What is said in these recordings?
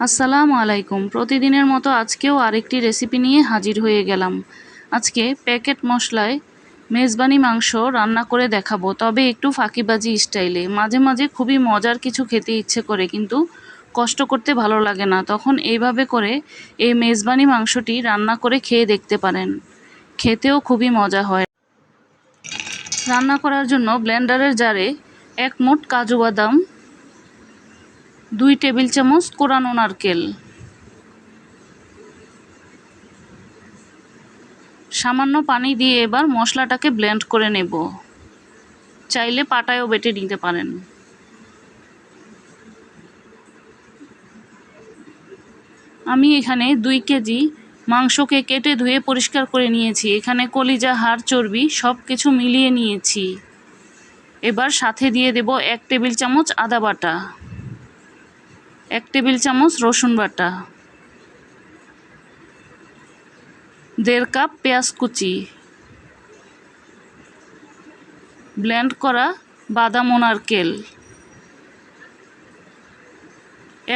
আসসালামু আলাইকুম। প্রতিদিনের মতো আজকেও আরেকটি রেসিপি নিয়ে হাজির হয়ে গেলাম। আজকে প্যাকেট মশলায় মেজবানি মাংস রান্না করে দেখাবো, তবে একটু ফাঁকিবাজি স্টাইলে। মাঝে মাঝে খুবই মজার কিছু খেতে ইচ্ছে করে, কিন্তু কষ্ট করতে ভালো লাগে না। তখন এইভাবে করে এই মেজবানি মাংসটি রান্না করে খেয়ে দেখতে পারেন। খেতেও খুবই মজা হয়। রান্না করার জন্য ব্লেন্ডারের জারে এক মোট কাজু বাদাম দুই টেবিল চামচ কোরানো নারকেল সামান্য পানি দিয়ে এবার মশলাটাকে ব্লেন্ড করে নেব। চাইলে পাটায়ও বেটে নিতে পারেন। আমি এখানে দুই কেজি মাংসকে কেটে ধুয়ে পরিষ্কার করে নিয়েছি। এখানে কলিজা, হাড়, চর্বি সব কিছু মিলিয়ে নিয়েছি। এবার সাথে দিয়ে দেব এক টেবিল চামচ আদা বাটা। এক টেবিল চামচ রসুন বাটা, দেড় কাপ পেঁয়াজ কুচি, ব্লেন্ড করা বাদাম ও নারকেল,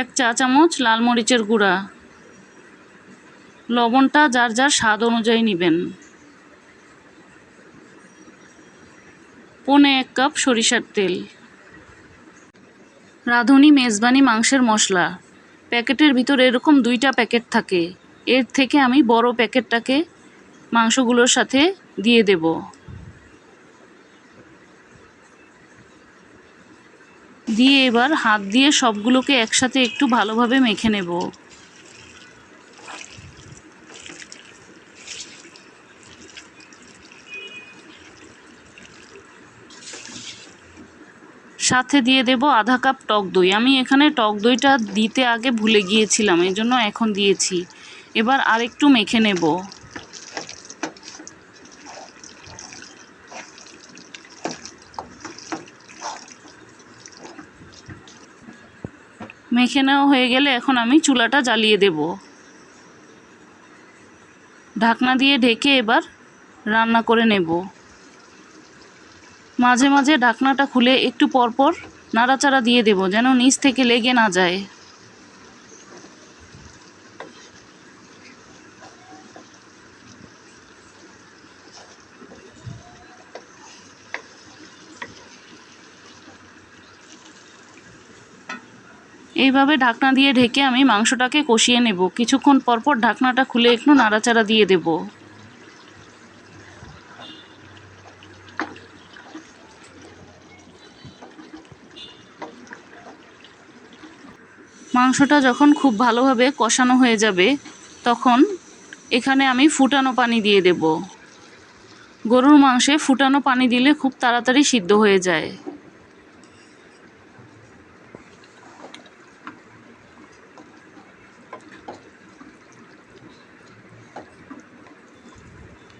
এক চা চামচ লাল মরিচের গুঁড়া। লবণটা যার যার স্বাদ অনুযায়ী নেবেন। পনে এক কাপ সরিষার তেল। রাঁধুনি মেজবানি মাংসের মশলা। প্যাকেটের ভিতর এরকম দুইটা প্যাকেট থাকে। এর থেকে আমি বড় প্যাকেটটাকে মাংসগুলোর সাথে দিয়ে দেব। দিয়ে এবার হাত দিয়ে সবগুলোকে একসাথে একটু ভালোভাবে মেখে নেব। সাথে দিয়ে দেব আধা কাপ টক দই। আমি এখানে টক দইটা দিতে আগে ভুলে গিয়েছিলাম এই জন্য এখন দিয়েছি। এবার আরেকটু মেখে নেব। মেখে নেওয়া হয়ে গেলে এখন আমি চুলাটা জ্বালিয়ে দেব। ঢাকনা দিয়ে ঢেকে এবার রান্না করে নেব। মাঝে মাঝে ঢাকনাটা খুলে একটু পরপর নাড়াচাড়া দিয়ে দেব, যেন নিচ থেকে লেগে না যায়। এইভাবে ঢাকনা দিয়ে ঢেকে আমি মাংসটাকে কষিয়ে নেব। কিছুক্ষণ পরপর ঢাকনাটা খুলে একটু নাড়াচাড়া দিয়ে দেব। মাংসটা যখন খুব ভালোভাবে কষানো হয়ে যাবে, তখন এখানে আমি ফুটানো পানি দিয়ে দেব। গরুর মাংসে ফুটানো পানি দিলে খুব তাড়াতাড়ি সিদ্ধ হয়ে যায়।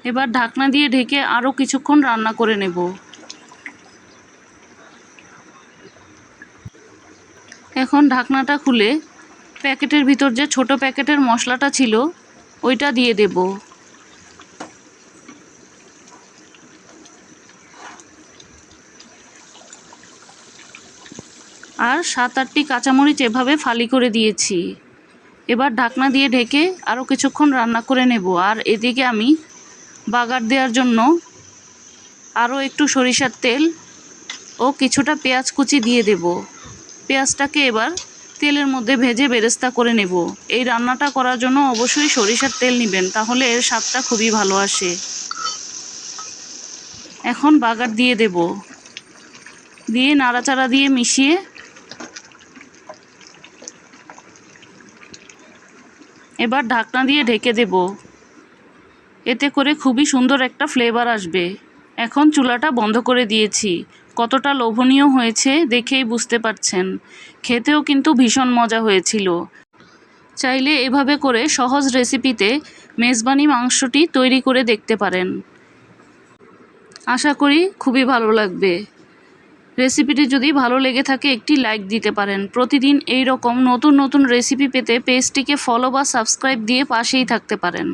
এবার ঢাকনা দিয়ে ঢেকে আরও কিছুক্ষণ রান্না করে নেব। এখন ঢাকনাটা খুলে প্যাকেটের ভিতর যে ছোট প্যাকেটের মশলাটা ছিল, ওইটা দিয়ে দেব। আর সাত আটটি কাঁচামরিচ এভাবে ফালি করে দিয়েছি। এবার ঢাকনা দিয়ে ঢেকে আরও কিছুক্ষণ রান্না করে নেব। আর এদিকে আমি বাগার দেওয়ার জন্য আরও একটু সরিষার তেল ও কিছুটা পেঁয়াজ কুচি দিয়ে দেব। পেঁয়াজটাকে এবার তেলের মধ্যে ভেজে বেরেস্তা করে নেব। এই রান্নাটা করার জন্য অবশ্যই সরিষার তেল নেবেন, তাহলে এর স্বাদটা খুবই ভালো আসে। এখন বাগার দিয়ে দেব। দিয়ে নাড়াচাড়া দিয়ে মিশিয়ে এবার ঢাকনা দিয়ে ঢেকে দেব। এতে করে খুবই সুন্দর একটা ফ্লেভার আসবে। এখন চুলাটা বন্ধ করে দিয়েছি। কতটা লোভনীয় হয়েছে দেখেই বুঝতে পারছেন। খেতেও কিন্তু ভীষণ মজা হয়েছিল। চাইলে এভাবে করে সহজ রেসিপিতে মেজবানি মাংসটি তৈরি করে দেখতে পারেন। আশা করি খুবই ভালো লাগবে। রেসিপিটি যদি ভালো লেগে থাকে একটি লাইক দিতে পারেন। প্রতিদিন এই রকম নতুন নতুন রেসিপি পেতে পেজটিকে ফলো বা সাবস্ক্রাইব দিয়ে পাশেই থাকতে পারেন।